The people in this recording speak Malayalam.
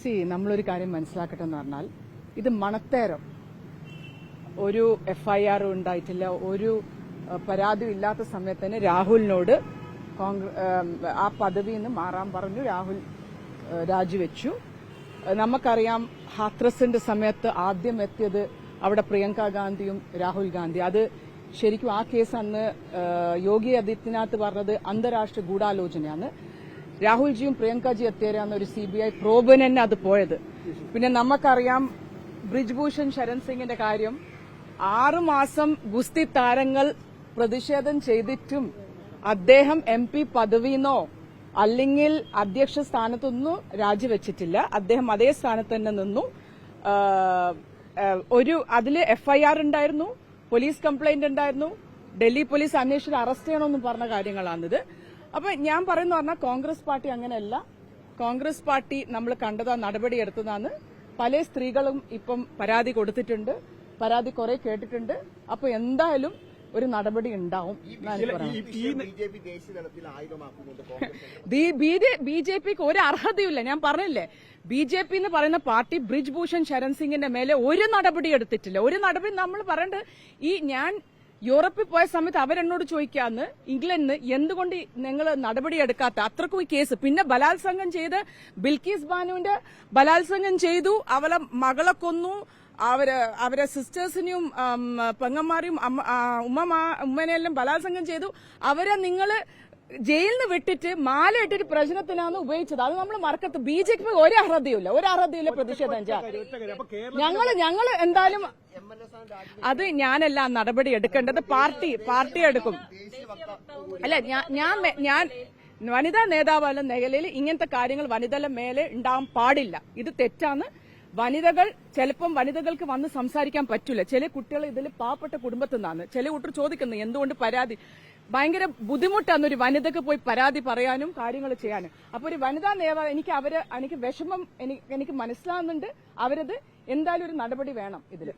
സി നമ്മളൊരു കാര്യം മനസ്സിലാക്കട്ടെ എന്ന് പറഞ്ഞാൽ ഇത് മണത്തേരം. ഒരു എഫ്ഐആർ ഉണ്ടായിട്ടില്ല ഒരു പരാതി ഇല്ലാത്ത സമയത്ത് തന്നെ രാഹുലിനോട് ആ പദവിയിൽ നിന്ന് മാറാൻ പറഞ്ഞു രാഹുൽ രാജിവെച്ചു. നമുക്കറിയാം ഹാത്രസിന്റെ സമയത്ത് ആദ്യം എത്തിയത് അവിടെ പ്രിയങ്ക ഗാന്ധിയും രാഹുൽ ഗാന്ധി. അത് ശരിക്കും ആ കേസ് അന്ന് യോഗി ആദിത്യനാഥ് പറഞ്ഞത് അന്താരാഷ്ട്ര ഗൂഢാലോചനയാണ്. രാഹുൽജിയും പ്രിയങ്കജി എത്തിയരാന്ന് ഒരു സി ബി ഐ പ്രോബിന് തന്നെ അത് പോയത്. പിന്നെ നമുക്കറിയാം ബ്രിജ്ഭൂഷൺ ശരൺ സിംഗിന്റെ കാര്യം. ആറുമാസം ഗുസ്തി താരങ്ങൾ പ്രതിഷേധം ചെയ്തിട്ടും അദ്ദേഹം എം പി പദവിന്നോ അല്ലെങ്കിൽ അധ്യക്ഷ സ്ഥാനത്തൊന്നും രാജിവെച്ചിട്ടില്ല. അദ്ദേഹം അതേ സ്ഥാനത്ത് തന്നെ നിന്നു. ഒരു അതിൽ എഫ്ഐആർ ഉണ്ടായിരുന്നു. പോലീസ് കംപ്ലൈന്റ് ഉണ്ടായിരുന്നു. ഡൽഹി പോലീസ് അന്വേഷണം അറസ്റ്റ് ചെയ്യണമെന്നും പറഞ്ഞ കാര്യങ്ങളാണിത്. അപ്പൊ ഞാൻ പറയുന്ന പറഞ്ഞാൽ കോൺഗ്രസ് പാർട്ടി അങ്ങനെയല്ല. കോൺഗ്രസ് പാർട്ടി നമ്മൾ കണ്ടതാ നടപടി എടുത്തതാണ്. പല സ്ത്രീകളും ഇപ്പം പരാതി കൊടുത്തിട്ടുണ്ട്. പരാതി കുറെ കേട്ടിട്ടുണ്ട്. അപ്പൊ എന്തായാലും ഒരു നടപടി ഉണ്ടാവും ജെ ബി ജെ പിക്ക് ഒരു അർഹതയുമില്ല. ഞാൻ പറഞ്ഞില്ലേ ബി ജെ പി എന്ന് പറയുന്ന പാർട്ടി ബ്രിജ് ഭൂഷൺ ശരൺ സിംഗിന്റെ മേലെ ഒരു നടപടി എടുത്തിട്ടില്ല. ഒരു നടപടി നമ്മൾ പറയേണ്ടത് ഈ ഞാൻ യൂറോപ്പിൽ പോയ സമയത്ത് അവരെന്നോട് ചോദിക്കാന്ന് ഇംഗ്ലണ്ടിന് എന്തുകൊണ്ട് നിങ്ങൾ നടപടി എടുക്കാത്ത? അത്രക്കും ഈ കേസ്. പിന്നെ ബലാത്സംഗം ചെയ്ത് ബിൽക്കീസ് ബാനുവിന്റെ ബലാത്സംഗം ചെയ്തു അവളെ മകളെ കൊന്നു അവർ അവരെ സിസ്റ്റേഴ്സിനെയും പെങ്ങന്മാരെയും ഉമ്മമാ ഉമ്മനെയെല്ലാം ബലാത്സംഗം ചെയ്തു. അവരെ നിങ്ങൾ ജയിലിൽ നിന്ന് വിട്ടിട്ട് മാല ഇട്ടിട്ട് പ്രശ്നത്തിനാണ് ഉപയോഗിച്ചത്. അത് നമ്മൾ മറക്കത്ത്. ബി ജെ പി ഒരു അർഹതയുമില്ല. ഒരു അർഹതയില്ല പ്രതിഷേധം. ഞങ്ങൾ ഞങ്ങൾ എന്തായാലും അത് ഞാനല്ല നടപടി എടുക്കേണ്ടത് പാർട്ടി പാർട്ടി എടുക്കും. അല്ല ഞാൻ ഞാൻ വനിതാ നേതാവ് നേതാവല്ല നിലയിൽ ഇങ്ങനത്തെ കാര്യങ്ങൾ വനിതകളുടെ മേലെ ഉണ്ടാവാൻ പാടില്ല. ഇത് തെറ്റാണ് വനിതകൾ ചിലപ്പം വനിതകൾക്ക് വന്ന് സംസാരിക്കാൻ പറ്റില്ല ചില കുട്ടികൾ ഇതിൽ പാവപ്പെട്ട കുടുംബത്തിൽ നിന്നാണ്. ചില കുട്ടികൾ ചോദിക്കുന്നത് എന്തുകൊണ്ട് പരാതി? ഭയങ്കര ബുദ്ധിമുട്ടാണ് ഒരു വനിതക്ക് പോയി പരാതി പറയാനും കാര്യങ്ങൾ ചെയ്യാനും. അപ്പൊ ഒരു വനിതാ നേതാവ് എനിക്ക് അവർ എനിക്ക് വിഷമം എനിക്ക് മനസ്സിലാവുന്നുണ്ട്. അവരത് എന്തായാലും ഒരു നടപടി വേണം ഇതിൽ.